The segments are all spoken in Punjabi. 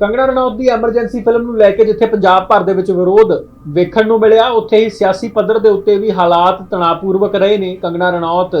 ਕੰਗਣਾ ਰਣੌਤ ਦੀ ਐਮਰਜੈਂਸੀ ਫਿਲਮ ਨੂੰ ਲੈ ਕੇ ਜਿੱਥੇ ਪੰਜਾਬ ਭਰ ਦੇ ਵਿੱਚ ਵਿਰੋਧ ਵੇਖਣ ਨੂੰ ਮਿਲਿਆ, ਉੱਥੇ ਹੀ ਸਿਆਸੀ ਪੱਧਰ ਦੇ ਉੱਤੇ ਵੀ ਹਾਲਾਤ ਤਣਾਅਪੂਰਵਕ ਰਹੇ ਨੇ ਕੰਗਣਾ ਰਣੌਤ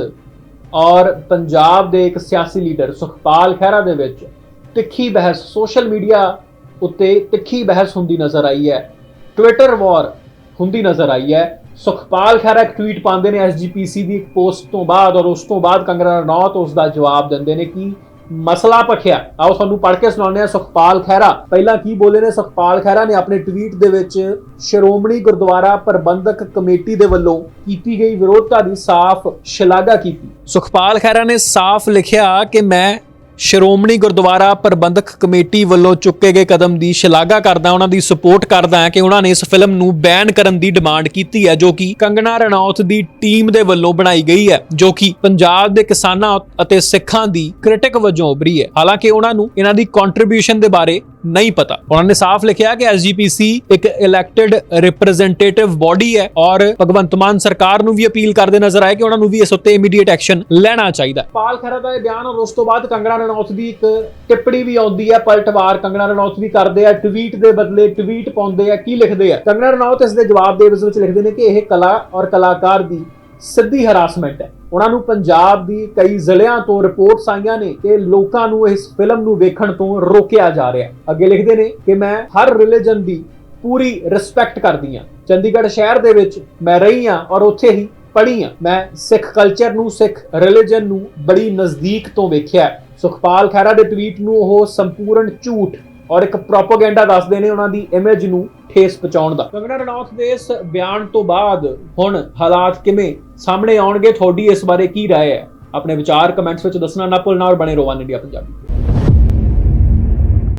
ਔਰ ਪੰਜਾਬ ਦੇ ਇੱਕ ਸਿਆਸੀ ਲੀਡਰ ਸੁਖਪਾਲ ਖਹਿਰਾ ਦੇ ਵਿੱਚ ਤਿੱਖੀ ਬਹਿਸ, ਸੋਸ਼ਲ ਮੀਡੀਆ ਉੱਤੇ ਤਿੱਖੀ ਬਹਿਸ ਹੁੰਦੀ ਨਜ਼ਰ ਆਈ ਹੈ ਟਵਿੱਟਰ ਵਾਰ ਹੁੰਦੀ ਨਜ਼ਰ ਆਈ ਹੈ। ਸੁਖਪਾਲ ਖਹਿਰਾ ਇੱਕ ਟਵੀਟ ਪਾਉਂਦੇ ਨੇ ਐਸਜੀਪੀਸੀ ਦੀ ਇੱਕ ਪੋਸਟ ਤੋਂ ਬਾਅਦ ਔਰ ਉਸ ਤੋਂ ਬਾਅਦ ਕੰਗਣਾ ਰਣੌਤ ਉਸ ਦਾ ਜਵਾਬ ਦਿੰਦੇ ਨੇ ਕਿ ਮਸਲਾ ਪਖਿਆ ਆਓ ਤੁਹਾਨੂੰ ਪੜ੍ਹ ਕੇ ਸੁਣਾਉਂਦੇ ਹਾਂ ਸੁਖਪਾਲ ਖਹਿਰਾ। ਪਹਿਲਾਂ ਕੀ ਬੋਲੇ ਨੇ? ਸੁਖਪਾਲ ਖਹਿਰਾ ਨੇ ਆਪਣੇ ਟਵੀਟ ਦੇ ਵਿੱਚ ਸ਼੍ਰੋਮਣੀ ਗੁਰਦੁਆਰਾ ਪ੍ਰਬੰਧਕ ਕਮੇਟੀ ਦੇ ਵੱਲੋਂ ਕੀਤੀ ਗਈ ਵਿਰੋਧਤਾ ਦੀ ਸਾਫ਼ ਸ਼ਲਾਘਾ ਕੀਤੀ। ਸੁਖਪਾਲ ਖਹਿਰਾ ਨੇ ਸਾਫ਼ ਲਿਖਿਆ ਕਿ ਮੈਂ ਸ਼੍ਰੋਮਣੀ ਗੁਰਦੁਆਰਾ ਪ੍ਰਬੰਧਕ ਕਮੇਟੀ ਵੱਲੋਂ ਚੁੱਕੇ ਗਏ ਕਦਮ ਦੀ ਸ਼ਲਾਘਾ ਕਰਦਾ ਉਹਨਾਂ ਦੀ ਸਪੋਰਟ ਕਰਦਾ ਹਾਂ ਕਿ ਉਹਨਾਂ ਨੇ ਇਸ ਫਿਲਮ ਨੂੰ ਬੈਨ ਕਰਨ ਦੀ ਡਿਮਾਂਡ ਕੀਤੀ ਹੈ, ਜੋ ਕਿ ਕੰਗਣਾ ਰਣੌਤ ਦੀ ਟੀਮ ਦੇ ਵੱਲੋਂ ਬਣਾਈ ਗਈ ਹੈ, ਜੋ ਕਿ ਪੰਜਾਬ ਦੇ ਕਿਸਾਨਾਂ ਅਤੇ ਸਿੱਖਾਂ ਦੀ ਕ੍ਰਿਟਿਕ ਵਜੋਂ ਉਭਰੀ ਹੈ। ਹਾਲਾਂਕਿ ਉਹਨਾਂ ਨੂੰ ਇਹਨਾਂ ਦੀ ਕੰਟਰੀਬਿਊਸ਼ਨ ਦੇ ਬਾਰੇ ਨਹੀਂ ਪਤਾ। ਉਹਨਾਂ ਨੇ ਸਾਫ਼ ਲਿਖਿਆ ਕਿ ਐਸਜੀਪੀਸੀ ਇੱਕ ਇਲੈਕਟਿਡ ਰਿਪਰੈਜ਼ੈਂਟੇਟਿਵ ਬਾਡੀ ਹੈ ਔਰ ਭਗਵੰਤ ਮਾਨ ਸਰਕਾਰ ਨੂੰ ਵੀ ਅਪੀਲ ਕਰਦੇ ਨਜ਼ਰ ਆਏ ਕਿ ਉਹਨਾਂ ਨੂੰ ਵੀ ਇਸ ਉੱਤੇ ਇਮੀਡੀਏਟ ਐਕਸ਼ਨ ਲੈਣਾ ਚਾਹੀਦਾ ਪਾਲ ਖਰਾ ਦਾ ਇਹ ਬਿਆਨ ਔਰ ਉਸ ਤੋਂ ਬਾਅਦ ਕੰਗਣਾ ਰਣੌਤ ਦੀ ਇੱਕ ਟਿੱਪਣੀ ਵੀ ਆਉਂਦੀ ਹੈ, ਪਲਟਵਾਰ। ਕੰਗਣਾ ਰਣੌਤ ਵੀ ਕਰਦੇ ਆ ਟਵੀਟ ਦੇ ਬਦਲੇ ਟਵੀਟ ਪਾਉਂਦੇ ਆ, ਕੀ ਲਿਖਦੇ ਆ? ਕੰਗਣਾ ਰਣੌਤ ਇਸ ਦੇ ਜਵਾਬ ਦੇ ਵਿੱਚ ਲਿਖਦੇ ਨੇ ਕਿ ਇਹ ਕਲਾ ਔਰ ਕਲਾਕਾਰ ਦੀ ਸਿੱਧੀ ਹਰਾਸਮੈਂਟ ਹੈ। ਉਹਨਾਂ ਨੂੰ ਪੰਜਾਬ ਦੀ ਕਈ ਜ਼ਿਲ੍ਹਿਆਂ ਤੋਂ ਰਿਪੋਰਟਸ ਆਈਆਂ ਨੇ ਕਿ ਲੋਕਾਂ ਨੂੰ ਇਸ ਫਿਲਮ ਨੂੰ ਵੇਖਣ ਤੋਂ ਰੋਕਿਆ ਜਾ ਰਿਹਾ ਅੱਗੇ ਲਿਖਦੇ ਨੇ ਕਿ ਮੈਂ ਹਰ ਰਿਲੀਜਨ ਦੀ ਪੂਰੀ ਰਿਸਪੈਕਟ ਕਰਦੀ ਹਾਂ। ਚੰਡੀਗੜ੍ਹ ਸ਼ਹਿਰ ਦੇ ਵਿੱਚ ਮੈਂ ਰਹੀ ਹਾਂ ਔਰ ਉੱਥੇ ਹੀ ਪੜ੍ਹੀ ਹਾਂ। ਮੈਂ ਸਿੱਖ ਕਲਚਰ ਨੂੰ, ਸਿੱਖ ਰਿਲੀਜਨ ਨੂੰ ਬੜੀ ਨਜ਼ਦੀਕ ਤੋਂ ਵੇਖਿਆ ਸੁਖਪਾਲ ਖਹਿਰਾ ਦੇ ਟਵੀਟ ਨੂੰ ਉਹ ਸੰਪੂਰਨ ਝੂਠ ਔਰ ਇੱਕ ਪ੍ਰੋਪਾਗੈਂਡਾ ਦੱਸਦੇ ਨੇ ਉਹਨਾਂ ਦੀ ਇਮੇਜ ਨੂੰ ਠੇਸ ਪਹੁੰਚਾਉਣ ਦਾ ਕੰਗਨਾ ਰਣੌਤ ਦੇ ਇਸ ਬਿਆਨ ਤੋਂ ਬਾਅਦ ਹੁਣ ਹਾਲਾਤ ਕਿਵੇਂ ਸਾਹਮਣੇ ਆਉਣਗੇ ਤੁਹਾਡੀ ਇਸ ਬਾਰੇ ਕੀ رائے ਹੈ ਆਪਣੇ ਵਿਚਾਰ ਕਮੈਂਟਸ ਵਿੱਚ ਦੱਸਣਾ ਨਾ ਭੁੱਲਣਾ ਔਰ ਬਣੇ ਰਹੋ ਵਨ ਇੰਡੀਆ ਪੰਜਾਬੀ